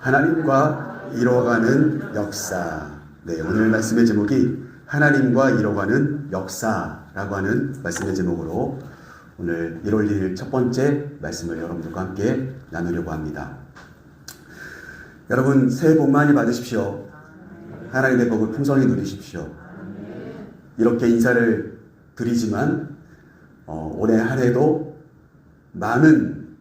하나님과 이뤄가는 역사. 네, 오늘 말씀의 제목이 하나님과 이뤄가는 역사라고 하는 말씀의 제목으로 오늘 1월 1일 첫 번째 말씀을 여러분들과 함께 나누려고 합니다. 여러분 새해 복 많이 받으십시오. 하나님의 복을 풍성히 누리십시오. 이렇게 인사를 드리지만 어, 올해 한 해도 많은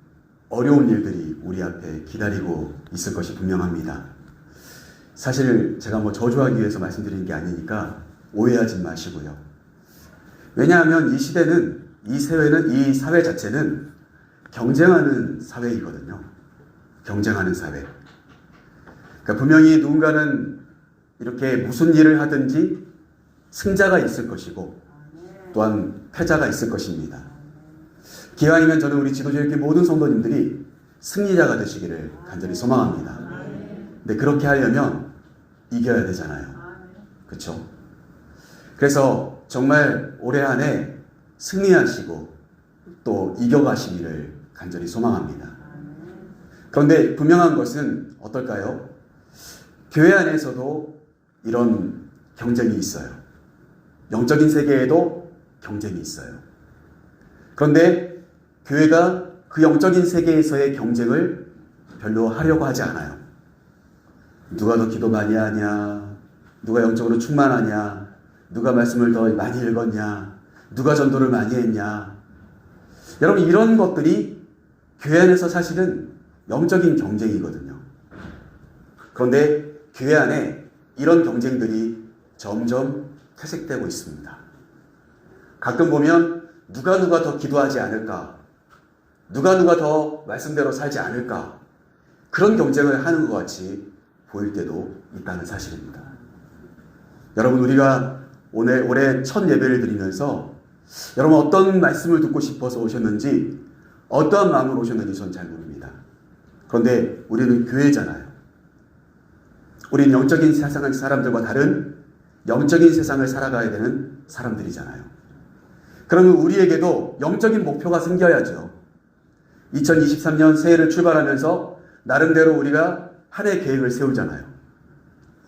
어려운 일들이 우리 앞에 기다리고 있을 것이 분명합니다. 사실 제가 뭐 저주하기 위해서 말씀드리는 게 아니니까 오해하지 마시고요. 왜냐하면 이 시대는 이 사회는 이 사회 자체는 경쟁하는 사회이거든요. 경쟁하는 사회. 그러니까 분명히 누군가는 이렇게 무슨 일을 하든지 승자가 있을 것이고 또한 패자가 있을 것입니다. 기왕이면 저는 우리 지도자의 모든 성도님들이 승리자가 되시기를 간절히 소망합니다. 근데 그렇게 하려면 이겨야 되잖아요. 그렇죠? 그래서 정말 올해 한 해 승리하시고 또 이겨가시기를 간절히 소망합니다. 그런데 분명한 것은 어떨까요? 교회 안에서도 이런 경쟁이 있어요. 영적인 세계에도 경쟁이 있어요. 그런데 교회가 그 영적인 세계에서의 경쟁을 별로 하려고 하지 않아요. 누가 더 기도 많이 하냐? 누가 영적으로 충만하냐? 누가 말씀을 더 많이 읽었냐? 누가 전도를 많이 했냐? 여러분, 이런 것들이 교회 안에서 사실은 영적인 경쟁이거든요. 그런데 교회 안에 이런 경쟁들이 점점 퇴색되고 있습니다. 가끔 보면 누가 누가 더 기도하지 않을까? 누가 누가 더 말씀대로 살지 않을까? 그런 경쟁을 하는 것 같이 보일 때도 있다는 사실입니다. 여러분, 우리가 오늘, 올해 첫 예배를 드리면서 여러분 어떤 말씀을 듣고 싶어서 오셨는지 어떠한 마음으로 오셨는지 전 잘 모릅니다. 그런데 우리는 교회잖아요. 우리는 영적인 세상의 사람들과 다른 영적인 세상을 살아가야 되는 사람들이잖아요. 그러면 우리에게도 영적인 목표가 생겨야죠. 2023년 새해를 출발하면서 나름대로 우리가 한 해 계획을 세우잖아요.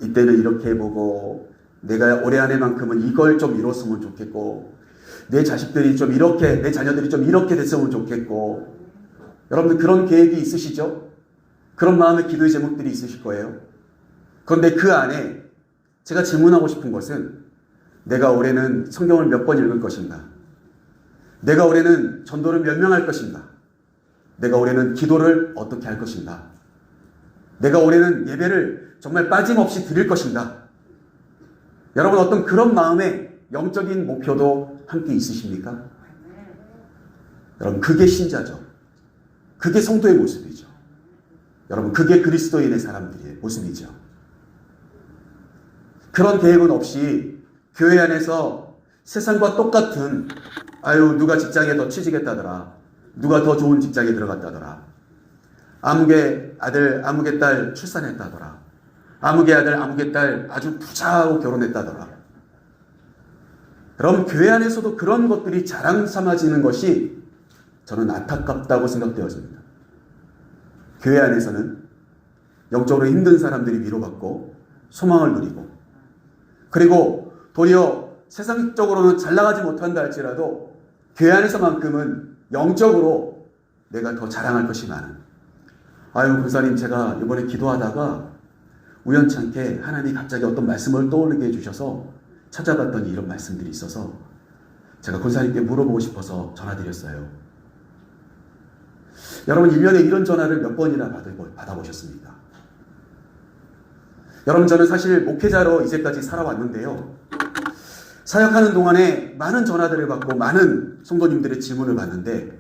이때는 이렇게 해보고 내가 올해 한 해만큼은 이걸 좀 이뤘으면 좋겠고 내 자식들이 좀 이렇게 내 자녀들이 좀 이렇게 됐으면 좋겠고 여러분들 그런 계획이 있으시죠? 그런 마음의 기도의 제목들이 있으실 거예요. 그런데 그 안에 제가 질문하고 싶은 것은 내가 올해는 성경을 몇 번 읽을 것인가? 내가 올해는 전도를 몇 명 할 것인가? 내가 올해는 기도를 어떻게 할 것인가? 내가 올해는 예배를 정말 빠짐없이 드릴 것인가? 여러분 어떤 그런 마음의 영적인 목표도 함께 있으십니까? 여러분 그게 신자죠. 그게 성도의 모습이죠. 여러분 그게 그리스도인의 사람들의 모습이죠. 그런 계획은 없이 교회 안에서 세상과 똑같은 아유 누가 직장에 더 취직했다더라. 누가 더 좋은 직장에 들어갔다더라. 아무개 아들 아무개 딸 출산했다더라. 아무개 아들 아무개 딸 아주 부자하고 결혼했다더라. 여러분 교회 안에서도 그런 것들이 자랑 삼아지는 것이 저는 안타깝다고 생각되어집니다. 교회 안에서는 영적으로 힘든 사람들이 위로받고 소망을 누리고 그리고 도리어 세상적으로는 잘 나가지 못한다 할지라도 교회 안에서만큼은 영적으로 내가 더 자랑할 것이 많은 아유 군사님 제가 이번에 기도하다가 우연찮게 하나님이 갑자기 어떤 말씀을 떠올리게 해주셔서 찾아봤더니 이런 말씀들이 있어서 제가 군사님께 물어보고 싶어서 전화드렸어요. 여러분 1년에 이런 전화를 몇 번이나 받아보셨습니까? 여러분 저는 사실 목회자로 이제까지 살아왔는데요. 사역하는 동안에 많은 전화들을 받고 많은 성도님들의 질문을 받는데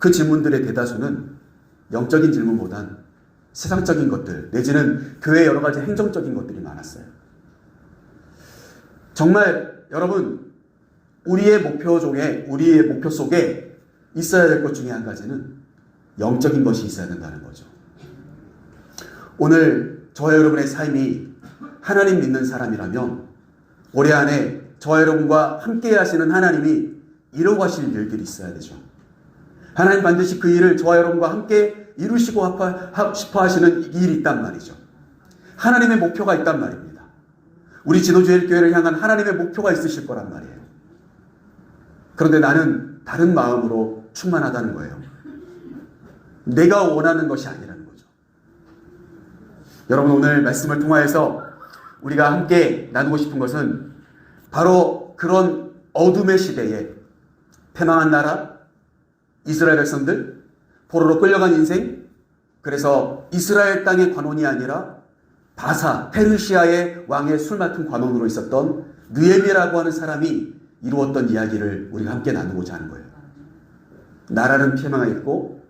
그 질문들의 대다수는 영적인 질문보단 세상적인 것들 내지는 교회 여러 가지 행정적인 것들이 많았어요. 정말 여러분 우리의 목표 중에 우리의 목표 속에 있어야 될 것 중에 한 가지는 영적인 것이 있어야 된다는 거죠. 오늘 저와 여러분의 삶이 하나님 믿는 사람이라면 올해 안에 저와 여러분과 함께 하시는 하나님이 이루어 가실 일들이 있어야 되죠. 하나님 반드시 그 일을 저와 여러분과 함께 이루시고 싶어 하시는 일이 있단 말이죠. 하나님의 목표가 있단 말입니다. 우리 지도주일 교회를 향한 하나님의 목표가 있으실 거란 말이에요. 그런데 나는 다른 마음으로 충만하다는 거예요. 내가 원하는 것이 아니라는 거죠. 여러분 오늘 말씀을 통하여서 우리가 함께 나누고 싶은 것은 바로 그런 어둠의 시대에 패망한 나라, 이스라엘 백성들, 포로로 끌려간 인생, 그래서 이스라엘 땅의 관원이 아니라 바사, 페르시아의 왕의 술 맡은 관원으로 있었던 느에미라고 하는 사람이 이루었던 이야기를 우리가 함께 나누고자 하는 거예요. 나라는 피망하였고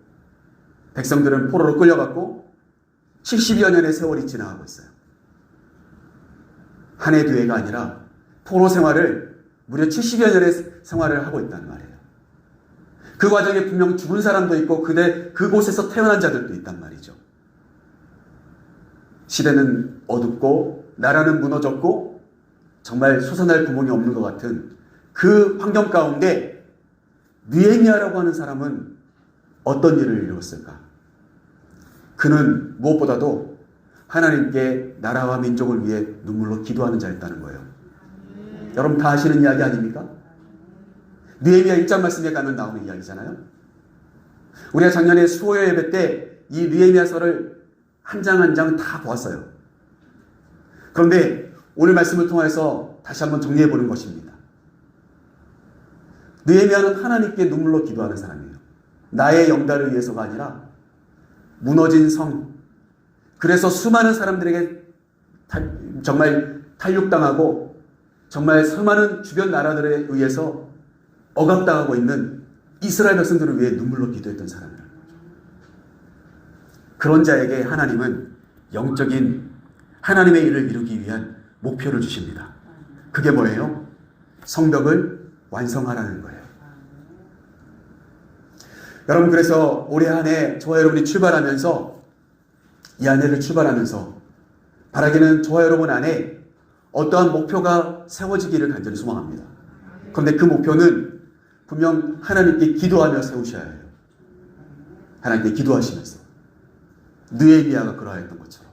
백성들은 포로로 끌려갔고 70여 년의 세월이 지나가고 있어요. 한 해 두 해가 아니라 포로 생활을 무려 70여 년의 생활을 하고 있다는 말이에요. 그 과정에 분명 죽은 사람도 있고 그대 그곳에서 태어난 자들도 있단 말이죠. 시대는 어둡고 나라는 무너졌고 정말 솟아날 구멍이 없는 것 같은 그 환경 가운데 느헤미야라고 하는 사람은 어떤 일을 이루었을까? 그는 무엇보다도 하나님께 나라와 민족을 위해 눈물로 기도하는 자였다는 거예요. 여러분 다 아시는 이야기 아닙니까? 느헤미야 1장 말씀에 가면 나오는 이야기잖아요. 우리가 작년에 수호 예배 때 이 느헤미야서를 한 장 한 장 다 보았어요. 그런데 오늘 말씀을 통해서 다시 한번 정리해 보는 것입니다. 느헤미야는 하나님께 눈물로 기도하는 사람이에요. 나의 영달을 위해서가 아니라 무너진 성, 그래서 수많은 사람들에게 탈, 정말 탈육당하고 정말 수많은 주변 나라들에 의해서 억압당하고 있는 이스라엘 백성들을 위해 눈물로 기도했던 사람이라는 거죠. 그런 자에게 하나님은 영적인 하나님의 일을 이루기 위한 목표를 주십니다. 그게 뭐예요? 성벽을 완성하라는 거예요. 여러분 그래서 올해 한 해 저와 여러분이 출발하면서 이 한 해를 출발하면서 바라기는 저와 여러분 안에 어떠한 목표가 세워지기를 간절히 소망합니다. 그런데 그 목표는 분명 하나님께 기도하며 세우셔야 해요. 하나님께 기도하시면서 느에미아가 그러했던 것처럼.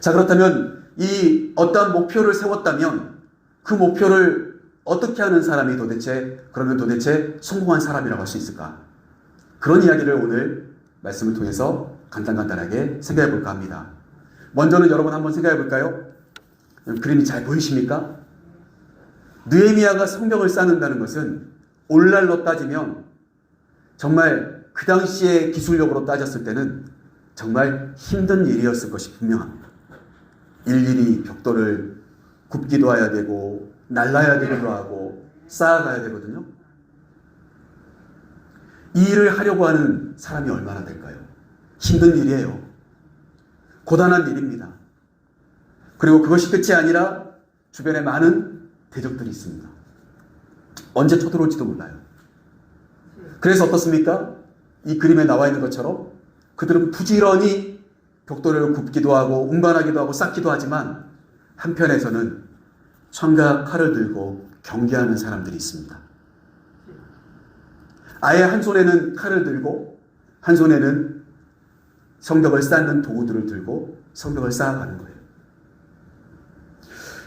자 그렇다면 이 어떠한 목표를 세웠다면 그 목표를 어떻게 하는 사람이 도대체 그러면 도대체 성공한 사람이라고 할 수 있을까? 그런 이야기를 오늘 말씀을 통해서 간단간단하게 생각해 볼까 합니다. 먼저는 여러분 한번 생각해 볼까요? 그림이 잘 보이십니까? 느에미아가 성벽을 쌓는다는 것은 오늘날로 따지면 정말 그 당시의 기술력으로 따졌을 때는 정말 힘든 일이었을 것이 분명합니다. 일일이 벽돌을 굽기도 해야 되고 날라야 되기도 하고 쌓아가야 되거든요. 이 일을 하려고 하는 사람이 얼마나 될까요? 힘든 일이에요. 고단한 일입니다. 그리고 그것이 끝이 아니라 주변에 많은 대적들이 있습니다. 언제 쳐들어올지도 몰라요. 그래서 어떻습니까? 이 그림에 나와 있는 것처럼 그들은 부지런히 벽돌을 굽기도 하고 운반하기도 하고 쌓기도 하지만 한편에서는 창과 칼을 들고 경계하는 사람들이 있습니다. 아예 한 손에는 칼을 들고 한 손에는 성벽을 쌓는 도구들을 들고 성벽을 쌓아가는 거예요.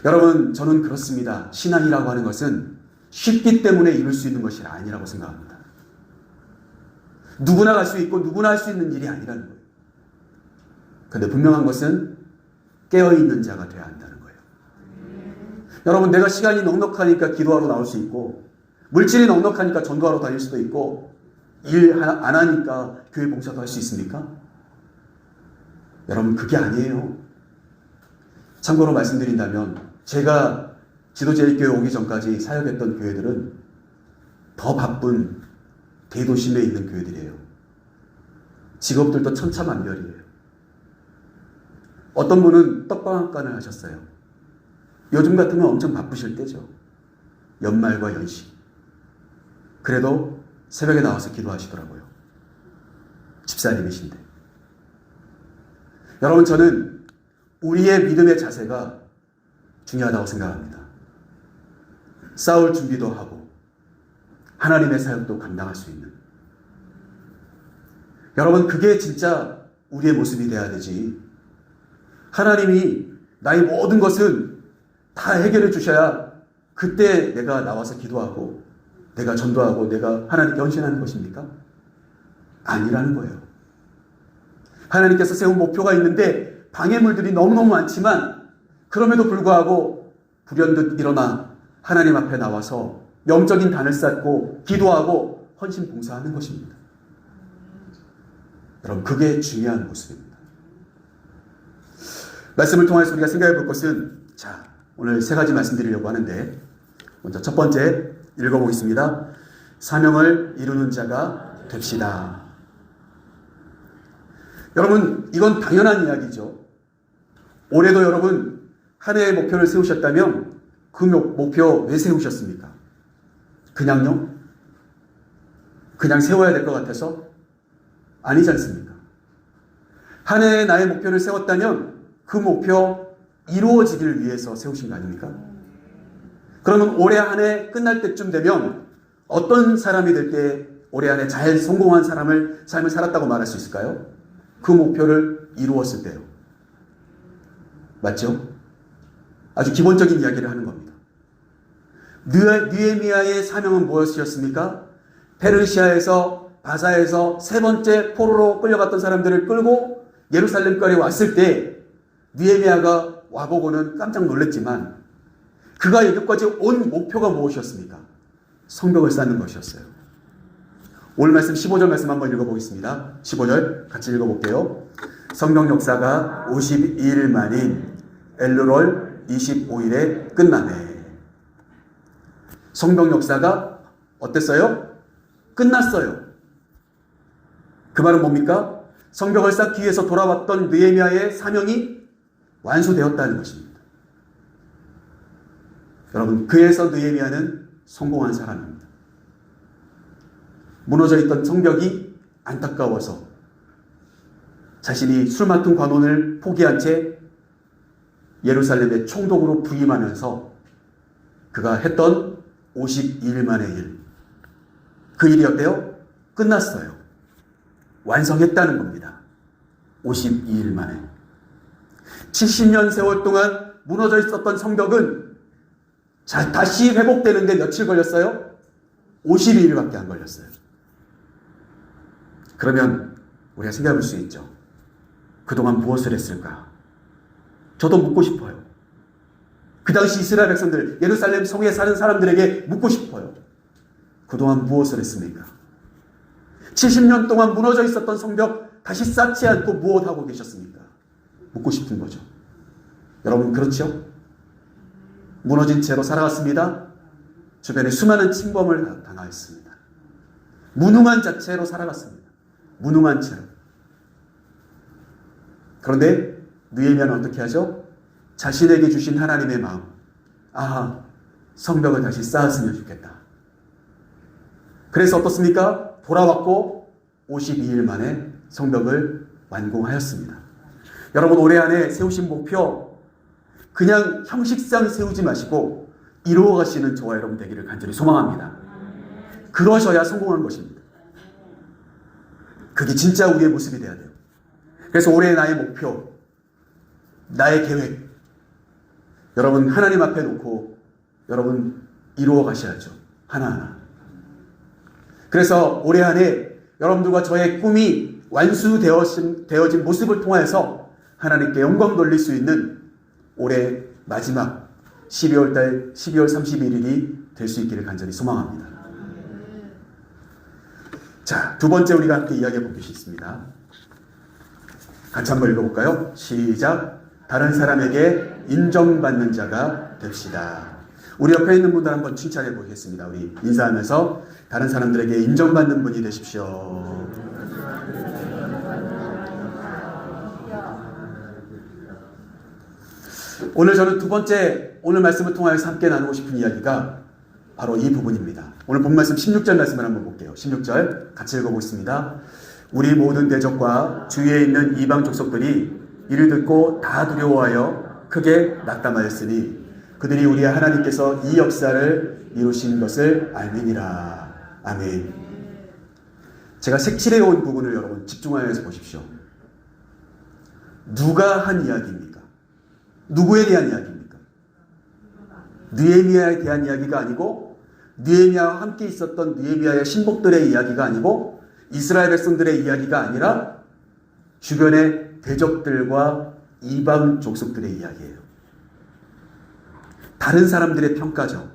여러분, 저는 그렇습니다. 신앙이라고 하는 것은 쉽기 때문에 이룰 수 있는 것이 아니라고 생각합니다. 누구나 갈 수 있고 누구나 할 수 있는 일이 아니라는 거예요. 근데 분명한 것은 깨어있는 자가 되어야 한다는 거예요. 여러분, 내가 시간이 넉넉하니까 기도하러 나올 수 있고, 물질이 넉넉하니까 전도하러 다닐 수도 있고, 일 안 하니까 교회 봉사도 할 수 있습니까? 여러분, 그게 아니에요. 참고로 말씀드린다면, 제가 지도제일교회 오기 전까지 사역했던 교회들은 더 바쁜 대도심에 있는 교회들이에요. 직업들도 천차만별이에요. 어떤 분은 떡방학관을 하셨어요. 요즘 같으면 엄청 바쁘실 때죠. 연말과 연시. 그래도 새벽에 나와서 기도하시더라고요. 집사님이신데. 여러분, 저는 우리의 믿음의 자세가 중요하다고 생각합니다. 싸울 준비도 하고, 하나님의 사역도 감당할 수 있는. 여러분, 그게 진짜 우리의 모습이 돼야 되지. 하나님이 나의 모든 것은 다 해결해 주셔야 그때 내가 나와서 기도하고 내가 전도하고 내가 하나님께 헌신하는 것입니까? 아니라는 거예요. 하나님께서 세운 목표가 있는데 방해물들이 너무너무 많지만 그럼에도 불구하고 불현듯 일어나 하나님 앞에 나와서 영적인 단을 쌓고 기도하고 헌신 봉사하는 것입니다. 여러분 그게 중요한 모습입니다. 말씀을 통해서 우리가 생각해 볼 것은 자 오늘 세 가지 말씀드리려고 하는데 먼저 첫 번째 읽어보겠습니다. 사명을 이루는 자가 됩시다. 여러분 이건 당연한 이야기죠. 올해도 여러분 한 해의 목표를 세우셨다면 그 목- 목표 왜 세우셨습니까? 그냥요? 그냥 세워야 될 것 같아서? 아니지 않습니까? 한 해의 나의 목표를 세웠다면 그 목표 이루어지기를 위해서 세우신 거 아닙니까? 그러면 올해 한 해 끝날 때쯤 되면 어떤 사람이 될 때 올해 안에 잘 성공한 사람을 삶을 살았다고 말할 수 있을까요? 그 목표를 이루었을 때요. 맞죠? 아주 기본적인 이야기를 하는 겁니다. 느에- 느헤미야의 사명은 무엇이었습니까? 페르시아에서 바사에서 세 번째 포로로 끌려갔던 사람들을 끌고 예루살렘까지 왔을 때 느헤미야가 와보고는 깜짝 놀랐지만 그가 여기까지 온 목표가 무엇이었습니까? 성벽을 쌓는 것이었어요. 오늘 말씀 15절 말씀 한번 읽어보겠습니다. 15절 같이 읽어볼게요. 성경 역사가 52일 만인 엘루롤 25일에 끝나네. 성경 역사가 어땠어요? 끝났어요. 그 말은 뭡니까? 성벽을 쌓기 위해서 돌아왔던 느헤미야의 사명이 완수되었다는 것입니다. 여러분, 그에서 느헤미야는 성공한 사람입니다. 무너져 있던 성벽이 안타까워서 자신이 술 맡은 관원을 포기한 채 예루살렘의 총독으로 부임하면서 그가 했던 52일 만의 일. 그 일이 어때요? 끝났어요. 완성했다는 겁니다. 52일 만에. 70년 세월 동안 무너져 있었던 성벽은 자, 다시 회복되는데 며칠 걸렸어요? 52일밖에 안 걸렸어요. 그러면 우리가 생각해 볼 수 있죠. 그동안 무엇을 했을까? 저도 묻고 싶어요. 그 당시 이스라엘 백성들, 예루살렘 성에 사는 사람들에게 묻고 싶어요. 그동안 무엇을 했습니까? 70년 동안 무너져 있었던 성벽 다시 쌓지 않고 무엇하고 계셨습니까? 묻고 싶은 거죠. 여러분, 그렇죠? 무너진 채로 살아갔습니다. 주변에 수많은 침범을 당하였습니다. 무능한 자체로 살아갔습니다. 무능한 채로. 그런데 느헤미야는 어떻게 하죠? 자신에게 주신 하나님의 마음. 아, 성벽을 다시 쌓았으면 좋겠다. 그래서 어떻습니까? 돌아왔고 52일 만에 성벽을 완공하였습니다. 여러분 올해 안에 세우신 목표 그냥 형식상 세우지 마시고 이루어 가시는 저와 여러분 되기를 간절히 소망합니다. 그러셔야 성공한 것입니다. 그게 진짜 우리의 모습이 돼야 돼요. 그래서 올해 나의 목표, 나의 계획, 여러분 하나님 앞에 놓고 여러분 이루어 가셔야죠. 하나하나. 그래서 올해 안에 여러분들과 저의 꿈이 완수되어진 되어진 모습을 통하여서 하나님께 영광 돌릴 수 있는 올해 마지막 12월 달 12월 31일이 될 수 있기를 간절히 소망합니다. 자, 두 번째 우리가 함께 이야기해 볼 것이 있습니다. 같이 한번 읽어볼까요? 시작. 다른 사람에게 인정받는 자가 됩시다. 우리 옆에 있는 분들 한번 칭찬해 보겠습니다. 우리 인사하면서 다른 사람들에게 인정받는 분이 되십시오. 오늘 저는 두 번째 오늘 말씀을 통하여서 함께 나누고 싶은 이야기가 바로 이 부분입니다. 오늘 본 말씀 16절 말씀을 한번 볼게요. 16절 같이 읽어보겠습니다. 우리 모든 대적과 주위에 있는 이방 족속들이 이를 듣고 다 두려워하여 크게 낙담하였으니 그들이 우리 하나님께서 이 역사를 이루신 것을 알미니라. 아멘. 제가 색칠해 온 부분을 여러분 집중하여서 보십시오. 누가 한 이야기입니까? 누구에 대한 이야기입니까? 느헤미야에 대한 이야기가 아니고 느헤미야와 함께 있었던 느헤미야의 신복들의 이야기가 아니고 이스라엘 백성들의 이야기가 아니라 주변의 대적들과 이방 족속들의 이야기예요. 다른 사람들의 평가죠.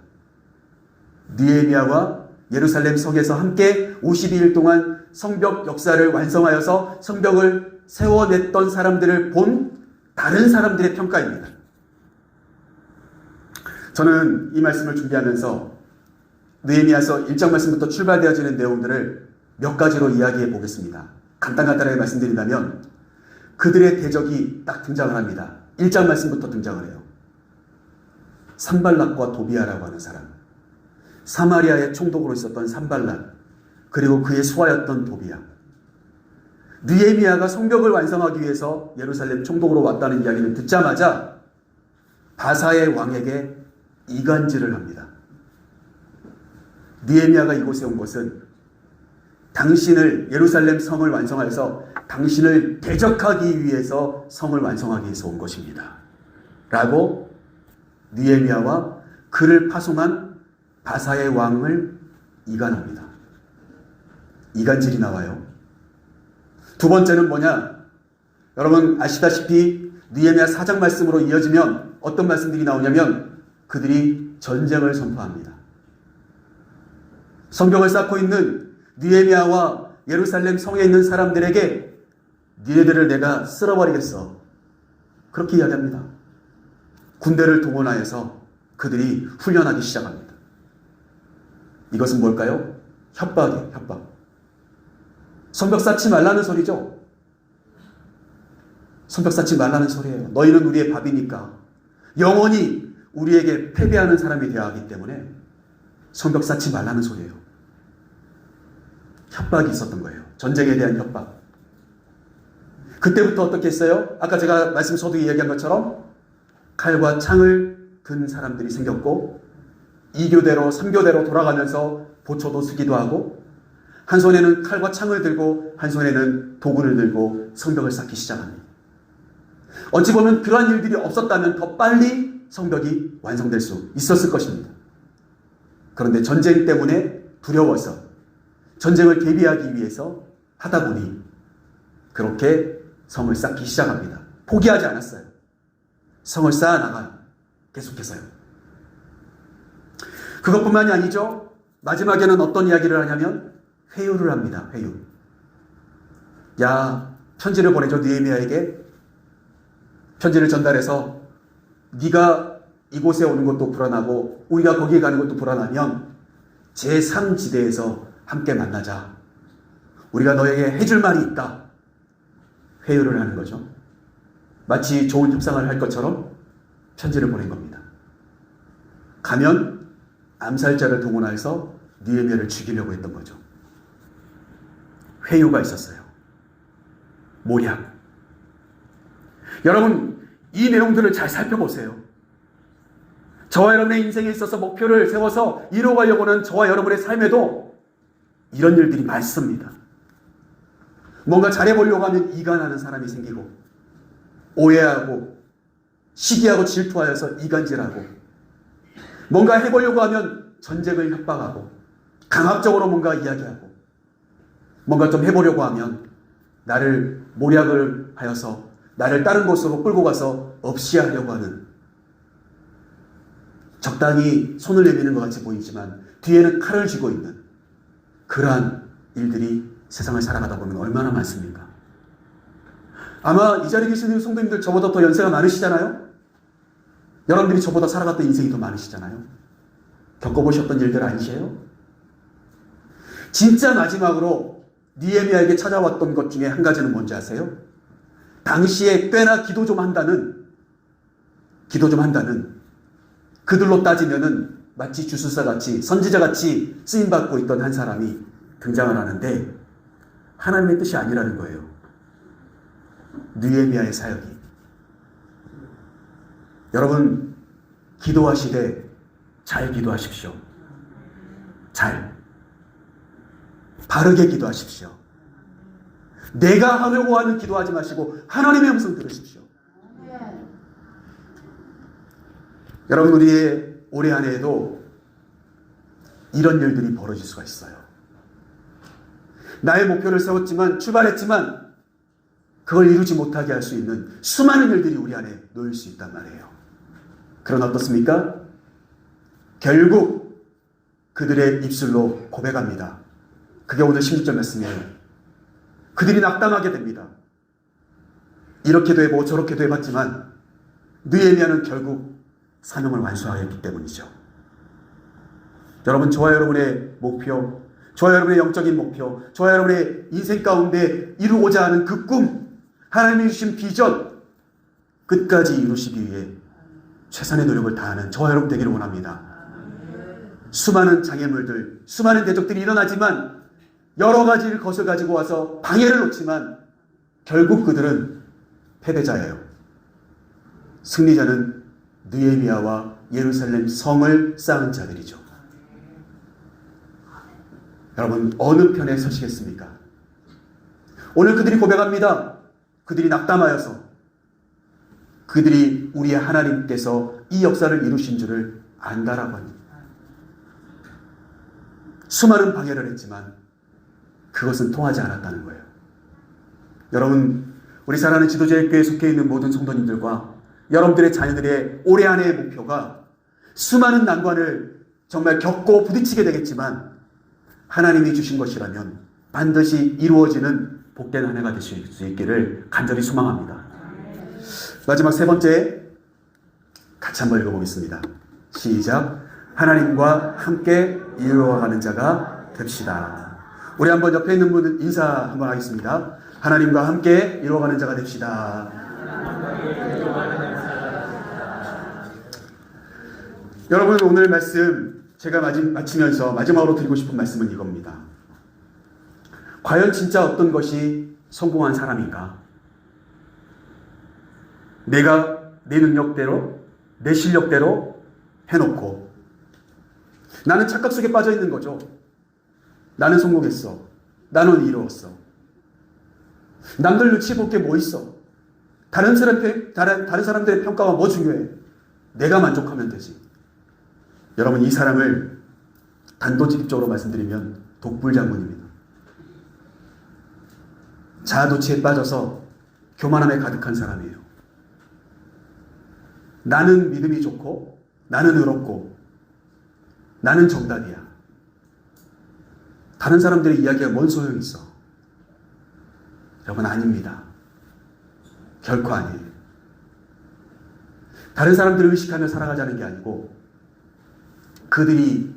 느헤미야와 예루살렘 성에서 함께 52일 동안 성벽 역사를 완성하여서 성벽을 세워냈던 사람들을 본 다른 사람들의 평가입니다. 저는 이 말씀을 준비하면서 느헤미야서 1장 말씀부터 출발되어지는 내용들을 몇 가지로 이야기해 보겠습니다. 간단간단하게 말씀드린다면 그들의 대적이 딱 등장을 합니다. 1장 말씀부터 등장을 해요. 산발락과 도비아라고 하는 사람. 사마리아의 총독으로 있었던 산발락. 그리고 그의 수하였던 도비아. 느헤미야가 성벽을 완성하기 위해서 예루살렘 총독으로 왔다는 이야기를 듣자마자 바사의 왕에게 이간질을 합니다. 느헤미야가 이곳에 온 것은 당신을 예루살렘 성을 완성하여서 당신을 대적하기 위해서 성을 완성하기 위해서 온 것입니다. 라고 느헤미야와 그를 파송한 바사의 왕을 이간합니다. 이간질이 나와요. 두 번째는 뭐냐? 여러분 아시다시피 느헤미야 4장 말씀으로 이어지면 어떤 말씀들이 나오냐면 그들이 전쟁을 선포합니다. 성벽을 쌓고 있는 느헤미야와 예루살렘 성에 있는 사람들에게 니네들을 내가 쓸어버리겠어. 그렇게 이야기합니다. 군대를 동원하여서 그들이 훈련하기 시작합니다. 이것은 뭘까요? 협박이에요, 협박. 성벽 쌓지 말라는 소리죠. 성벽 쌓지 말라는 소리예요. 너희는 우리의 밥이니까 영원히 우리에게 패배하는 사람이 되어야 하기 때문에 성벽 쌓지 말라는 소리예요. 협박이 있었던 거예요. 전쟁에 대한 협박. 그때부터 어떻게 했어요? 아까 제가 말씀 소득에 이야기한 것처럼 칼과 창을 든 사람들이 생겼고 2교대로 3교대로 돌아가면서 보초도 쓰기도 하고 한 손에는 칼과 창을 들고 한 손에는 도구를 들고 성벽을 쌓기 시작합니다. 어찌 보면 그러한 일들이 없었다면 더 빨리 성벽이 완성될 수 있었을 것입니다. 그런데 전쟁 때문에 두려워서 전쟁을 대비하기 위해서 하다 보니 그렇게 성을 쌓기 시작합니다. 포기하지 않았어요. 성을 쌓아 나가요. 계속해서요. 그것뿐만이 아니죠. 마지막에는 어떤 이야기를 하냐면 회유를 합니다. 회유. 야, 편지를 보내줘 느헤미야에게 편지를 전달해서 네가 이곳에 오는 것도 불안하고 우리가 거기에 가는 것도 불안하면 제3지대에서 함께 만나자. 우리가 너에게 해줄 말이 있다. 회유를 하는 거죠. 마치 좋은 협상을 할 것처럼 편지를 보낸 겁니다. 가면 암살자를 동원해서 니에미아를 죽이려고 했던 거죠. 회유가 있었어요. 모략. 여러분, 이 내용들을 잘 살펴보세요. 저와 여러분의 인생에 있어서 목표를 세워서 이루어가려고 하는 저와 여러분의 삶에도 이런 일들이 많습니다. 뭔가 잘해보려고 하면 이간하는 사람이 생기고, 오해하고, 시기하고 질투하여서 이간질하고, 뭔가 해보려고 하면 전쟁을 협박하고, 강압적으로 뭔가 이야기하고, 뭔가 좀 해보려고 하면 나를 모략을 하여서 나를 다른 곳으로 끌고 가서 없이 하려고 하는 적당히 손을 내미는 것 같이 보이지만 뒤에는 칼을 쥐고 있는 그러한 일들이 세상을 살아가다 보면 얼마나 많습니까? 아마 이 자리에 계시는 성도님들 저보다 더 연세가 많으시잖아요? 여러분들이 저보다 살아갔던 인생이 더 많으시잖아요? 겪어보셨던 일들 아니세요? 진짜 마지막으로 니에미아에게 찾아왔던 것 중에 한 가지는 뭔지 아세요? 당시에 꽤나 기도 좀 한다는 기도 좀 한다는 그들로 따지면은 마치 주술사 같이 선지자 같이 쓰임 받고 있던 한 사람이 등장을 하는데 하나님의 뜻이 아니라는 거예요. 느에미아의 사역이. 여러분 기도하시되 잘 기도하십시오. 잘. 바르게 기도하십시오. 내가 하려고 하는 기도하지 마시고 하나님의 음성 들으십시오. 여러분 우리의 올해 한 해에도 이런 일들이 벌어질 수가 있어요. 나의 목표를 세웠지만 출발했지만 그걸 이루지 못하게 할 수 있는 수많은 일들이 우리 안에 놓일 수 있단 말이에요. 그러나 어떻습니까? 결국 그들의 입술로 고백합니다. 그게 오늘 16절 말씀이에요. 그들이 낙담하게 됩니다. 이렇게도 해보고 저렇게도 해봤지만 느헤미야는 결국 사명을 완수하였기 때문이죠. 여러분 저와 여러분의 목표, 저와 여러분의 영적인 목표, 저와 여러분의 인생 가운데 이루고자 하는 그 꿈, 하나님이 주신 비전 끝까지 이루시기 위해 최선의 노력을 다하는 저와 여러분 되기를 원합니다. 수많은 장애물들, 수많은 대적들이 일어나지만 여러 가지 것을 가지고 와서 방해를 놓지만 결국 그들은 패배자예요. 승리자는 느에미아와 예루살렘 성을 쌓은 자들이죠. 여러분 어느 편에 서시겠습니까? 오늘 그들이 고백합니다. 그들이 낙담하여서 그들이 우리의 하나님께서 이 역사를 이루신 줄을 안다라고 합니다. 수많은 방해를 했지만 그것은 통하지 않았다는 거예요. 여러분, 우리 사랑하는 지도자교회에 속해 있는 모든 성도님들과 여러분들의 자녀들의 올해 한 해의 목표가 수많은 난관을 정말 겪고 부딪히게 되겠지만 하나님이 주신 것이라면 반드시 이루어지는 복된 한 해가 되실 수 있기를 간절히 소망합니다. 마지막 세 번째 같이 한번 읽어보겠습니다. 시작. 하나님과 함께 이루어가는 자가 됩시다. 우리 한번 옆에 있는 분 인사 한번 하겠습니다. 하나님과 함께 이루어가는 자가 됩시다. 여러분 오늘 말씀 제가 마치면서 마지막으로 드리고 싶은 말씀은 이겁니다. 과연 진짜 어떤 것이 성공한 사람인가? 내가 내 능력대로, 내 실력대로 해놓고 나는 착각 속에 빠져 있는 거죠. 나는 성공했어. 나는 이루었어. 남들 눈치 볼 게 뭐 있어? 다른 사람 다른, 다른 사람들의 평가가 뭐 중요해? 내가 만족하면 되지. 여러분 이 사람을 단도직입적으로 말씀드리면 독불장군입니다. 자아도취에 빠져서 교만함에 가득한 사람이에요. 나는 믿음이 좋고 나는 의롭고 나는 정답이야. 다른 사람들의 이야기가 뭔 소용이 있어? 여러분 아닙니다. 결코 아니에요. 다른 사람들을 의식하며 살아가자는 게 아니고 그들이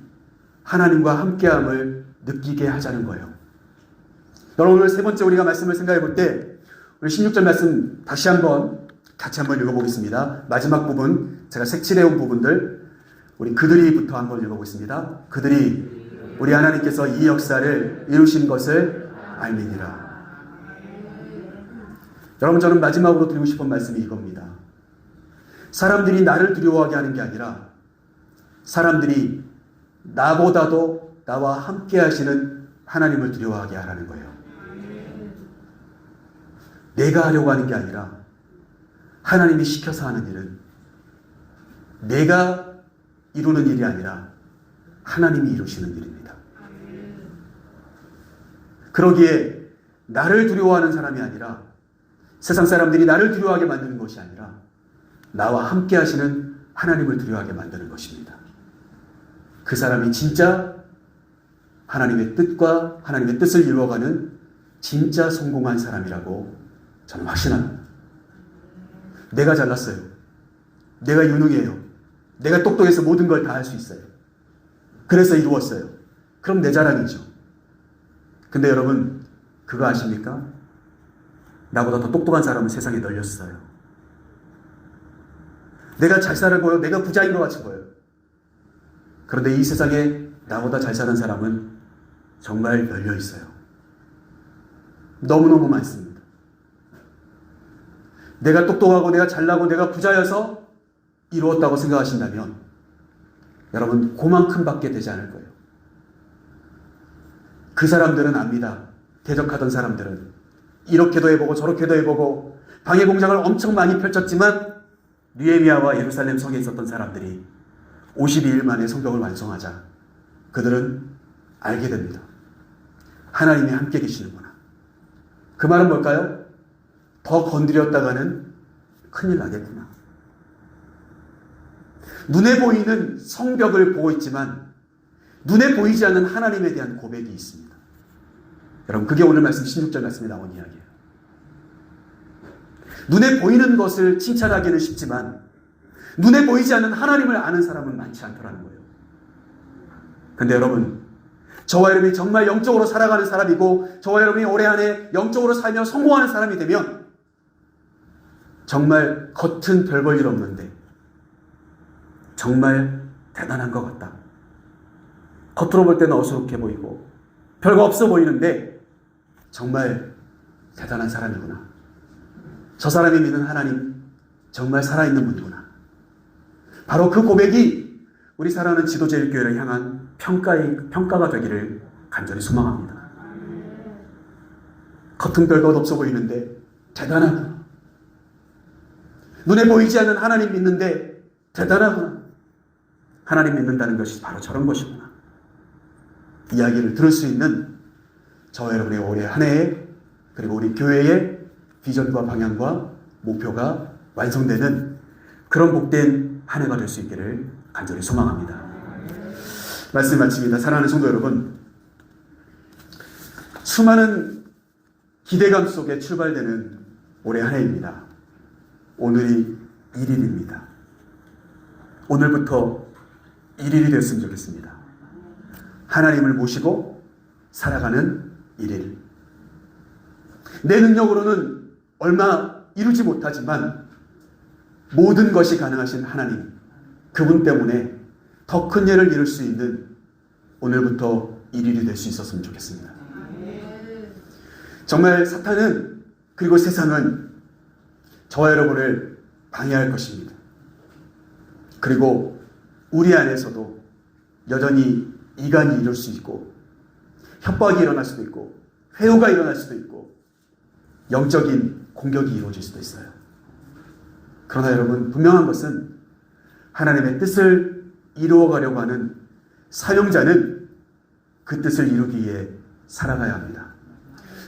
하나님과 함께함을 느끼게 하자는 거예요. 여러분 오늘 세 번째 우리가 말씀을 생각해 볼때 우리 16절 말씀 다시 한번 같이 한번 읽어보겠습니다. 마지막 부분 제가 색칠해 온 부분들 우리 그들이부터 한번 읽어보겠습니다. 그들이 우리 하나님께서 이 역사를 이루신 것을 알미니라. 여러분 저는 마지막으로 드리고 싶은 말씀이 이겁니다. 사람들이 나를 두려워하게 하는 게 아니라 사람들이 나보다도 나와 함께 하시는 하나님을 두려워하게 하라는 거예요. 내가 하려고 하는 게 아니라 하나님이 시켜서 하는 일은 내가 이루는 일이 아니라 하나님이 이루시는 일입니다. 그러기에 나를 두려워하는 사람이 아니라 세상 사람들이 나를 두려워하게 만드는 것이 아니라 나와 함께 하시는 하나님을 두려워하게 만드는 것입니다. 그 사람이 진짜 하나님의 뜻과 하나님의 뜻을 이루어가는 진짜 성공한 사람이라고 저는 확신합니다. 내가 잘났어요. 내가 유능해요. 내가 똑똑해서 모든 걸 다 할 수 있어요. 그래서 이루었어요. 그럼 내 자랑이죠. 근데 여러분, 그거 아십니까? 나보다 더 똑똑한 사람은 세상에 널렸어요. 내가 잘 살고요. 내가 부자인 것 같이 보여요. 그런데 이 세상에 나보다 잘 사는 사람은 정말 널려 있어요. 너무너무 많습니다. 내가 똑똑하고 내가 잘나고 내가 부자여서 이루었다고 생각하신다면 여러분 그만큼 밖에 되지 않을 거예요. 그 사람들은 압니다. 대적하던 사람들은 이렇게도 해보고 저렇게도 해보고 방해 공작을 엄청 많이 펼쳤지만 느헤미야와 예루살렘 성에 있었던 사람들이 52일 만에 성벽을 완성하자 그들은 알게 됩니다. 하나님이 함께 계시는구나. 그 말은 뭘까요? 더 건드렸다가는 큰일 나겠구나. 눈에 보이는 성벽을 보고 있지만 눈에 보이지 않는 하나님에 대한 고백이 있습니다. 여러분, 그게 오늘 말씀 16절 말씀에 나온 이야기예요. 눈에 보이는 것을 칭찬하기는 쉽지만 눈에 보이지 않는 하나님을 아는 사람은 많지 않더라는 거예요. 근데 여러분, 저와 여러분이 정말 영적으로 살아가는 사람이고 저와 여러분이 올해 안에 영적으로 살며 성공하는 사람이 되면 정말 겉은 별 볼 일 없는데 정말 대단한 것 같다. 겉으로 볼 때는 어수룩해 보이고 별거 없어 보이는데 정말 대단한 사람이구나. 저 사람이 믿는 하나님 정말 살아있는 분이구나. 바로 그 고백이 우리 사랑하는 지도제일교회를 향한 평가의, 평가가 되기를 간절히 소망합니다. 겉은 별것 없어 보이는데 대단하구나. 눈에 보이지 않는 하나님 믿는데 대단하구나. 하나님 믿는다는 것이 바로 저런 것이구나. 이야기를 들을 수 있는 저와 여러분의 올해 한 해에 그리고 우리 교회의 비전과 방향과 목표가 완성되는 그런 복된 한 해가 될 수 있기를 간절히 소망합니다. 말씀 마칩니다. 사랑하는 성도 여러분, 수많은 기대감 속에 출발되는 올해 한 해입니다. 오늘이 1일입니다. 오늘부터 1일이 됐으면 좋겠습니다. 하나님을 모시고 살아가는 1일. 내 능력으로는 얼마 이루지 못하지만 모든 것이 가능하신 하나님, 그분 때문에 더 큰 예를 이룰 수 있는 오늘부터 1일이 될 수 있었으면 좋겠습니다. 정말 사탄은 그리고 세상은 저와 여러분을 방해할 것입니다. 그리고 우리 안에서도 여전히 이간이 이룰 수 있고 협박이 일어날 수도 있고 회유가 일어날 수도 있고 영적인 공격이 이루어질 수도 있어요. 그러나 여러분 분명한 것은 하나님의 뜻을 이루어가려고 하는 사명자는 그 뜻을 이루기 위해 살아가야 합니다.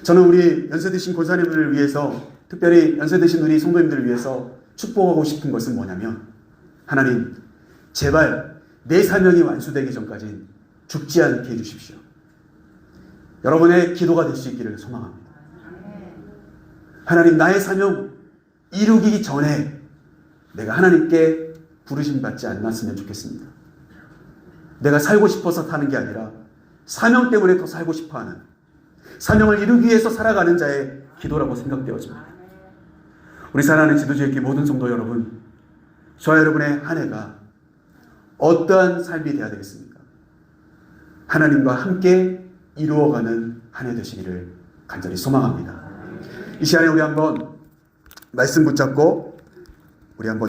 저는 우리 연세 드신 권사님들을 위해서 특별히 연세 드신 우리 성도님들을 위해서 축복하고 싶은 것은 뭐냐면 하나님 제발 내 사명이 완수되기 전까지 죽지 않게 해주십시오. 여러분의 기도가 될 수 있기를 소망합니다. 하나님 나의 사명 이루기 전에 내가 하나님께 부르심 받지 않았으면 좋겠습니다. 내가 살고 싶어서 사는 게 아니라 사명 때문에 더 살고 싶어 하는 사명을 이루기 위해서 살아가는 자의 기도라고 생각되어집니다. 우리 사랑하는 지도자의 모든 성도 여러분, 저와 여러분의 한 해가 어떠한 삶이 되어야 되겠습니까? 하나님과 함께 이루어가는 한 해 되시기를 간절히 소망합니다. 이 시간에 우리 한번 말씀 붙잡고 우리 한번